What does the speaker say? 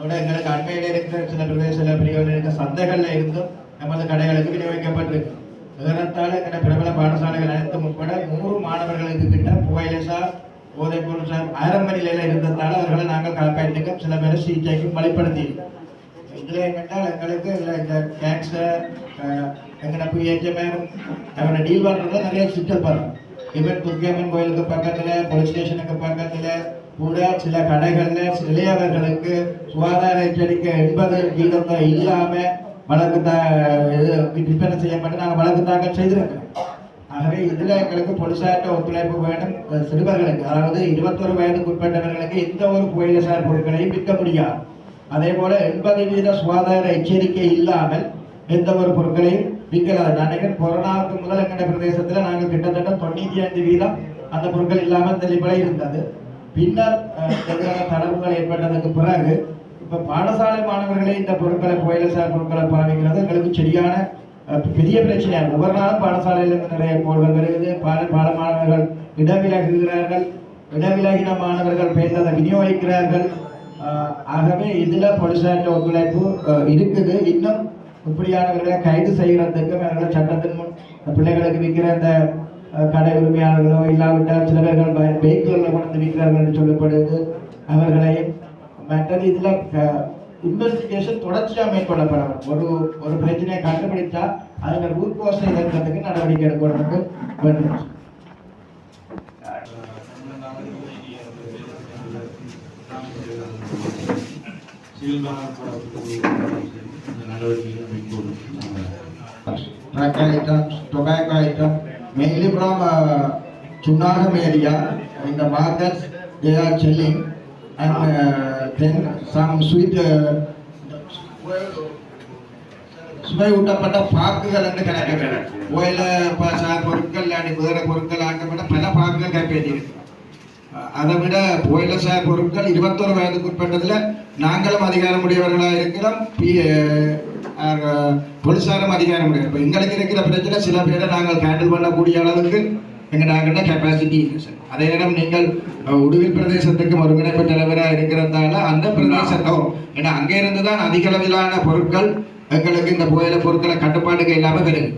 அதோட எங்களுக்கு அண்மையில் இருக்கிற சில பிரதேச பிரிவுகளில் இருக்க சந்தைகளில் இருந்தும் நமது கடைகளுக்கு விநியோகிக்கப்பட்டிருக்கு விவரத்தால் எங்கள் பிரபல பாடசாலைகள் அனைத்தும் உட்பட நூறு மாணவர்களுக்கு கிட்ட புகையிலசா போதைப் பொருள் சார் ஆரம்ப நிலையில் இருந்ததால் அவர்களை நாங்கள் காப்பாற்றுக்கும் சில பேரை சிகிச்சைக்கும் வழிப்படுத்தி இதில் என்னென்றால் எங்களுக்கு இல்லை இந்த கேன்சர் எங்களை பிஹெச்எம்எம் அவரை டீல் பண்ணுறதுல நிறைய சிக்கல் பண்ணுறோம் ஈவன் துர்க்கியம்மன் கோயிலுக்கு பக்கத்தில் போலீஸ் ஸ்டேஷனுக்கு பக்கத்தில் கூட சில கடைகளில் சிலையவர்களுக்கு சுகாதார எச்சரிக்கை எண்பது வீதம் இல்லாமல் வழக்கு தா இது விற்பனை செய்யப்பட்டு நாங்கள் வழக்கு தாக்கல் செய்திருக்கிறோம். ஆகவே இதில் எங்களுக்கு போலீசார்ட்ட ஒத்துழைப்பு வேணும் சிறுவர்களுக்கு அதாவது இருபத்தொரு வயதுக்கு உட்பட்டவர்களுக்கு எந்த ஒரு புயலசார் பொருட்களையும் விற்க முடியாது. அதே போல் எண்பது வீத சுகாதார எச்சரிக்கை இல்லாமல் எந்த ஒரு பொருட்களையும் விற்கலாது. நான் கொரோனாவுக்கு முதல் எங்கட பிரதேசத்தில் நாங்கள் கிட்டத்தட்ட தொண்ணூற்றி ஐந்து வீதம் அந்த பொருட்கள் இல்லாமல் தெளிவாக இருந்தது. பின்னர் எதிரான தளர்வுகள் ஏற்பட்டதுக்கு பிறகு இப்போ பாடசாலை மாணவர்களே இந்த பொருட்களை புயலசார் பொருட்களை பாவிக்கிறது எங்களுக்கு சரியான பெரிய பிரச்சனையாக ஒவ்வொரு நாளும் பாடசாலையிலிருந்து நிறைய கோள்கள் வருகிறது பாட பாட மாணவர்கள் இடவிலகுகிறார்கள். இடவிலகின மாணவர்கள் பேர்ந்ததை விநியோகிக்கிறார்கள். ஆகவே இதில் போலீசார்ட்ட ஒத்துழைப்பு இருக்குது. இன்னும் இப்படியானவர்களை கைது செய்கிறதுக்கும் அவர்களை சட்டத்தின் முன் பிள்ளைகளுக்கு விற்கிற இந்த கடை உரிமையாளர்களோ இல்லாவிட்டால் சில பேர்கள் வெஹிக்கிளில் கொண்டு விற்கிறார்கள் என்று சொல்லப்படுது அவர்களை மற்றது இதில் இன்வெஸ்டிகேஷன் தொடர்ச்சியாக மேற்கொள்ளப்படணும். ஒரு ஒரு பிரச்சனையை கண்டுபிடித்தா அதில் ரூட் கோஸை எதிர்க்கிறதுக்கு நடவடிக்கை எடுக்கணும்னு வேண்டும் drug items, tobacco items, mainly from uh, Chunagam area. In the markets, they are selling, and uh, then some sweet. Uh, சுவை ஊட்டப்பட்ட பாக்குகள் என்று கணக்கிடுறேன் ஓயில பசா பொருட்கள் அடி வேற பொருட்கள் ஆக்கப்பட்ட பல பாக்குகள் கைப்பற்றி அதை விட புயல சார் பொருட்கள் இருபத்தோரு வயதுக்குட்பட்டதுல நாங்களும் அதிகாரம் உடையவர்களாக இருக்கிறோம் பொதுசாரம் அதிகாரம் உடையவர் இப்போ எங்களுக்கு இருக்கிற பிரச்சனை சில பேரை நாங்கள் ஹேண்டில் பண்ணக்கூடிய அளவுக்கு எங்க நாங்கள்ட கெப்பாசிட்டி இல்லை சார் அதே நேரம் நீங்கள் உடுவில் பிரதேசத்துக்கு ஒருங்கிணைப்பு தலைவராக இருக்கிறதால அந்த பிரதேசத்தோ ஏன்னா அங்கே இருந்து தான் அதிக அளவிலான பொருட்கள் எங்களுக்கு இந்த புயல பொருட்களை கட்டுப்பாடுகள் இல்லாமல் வருது.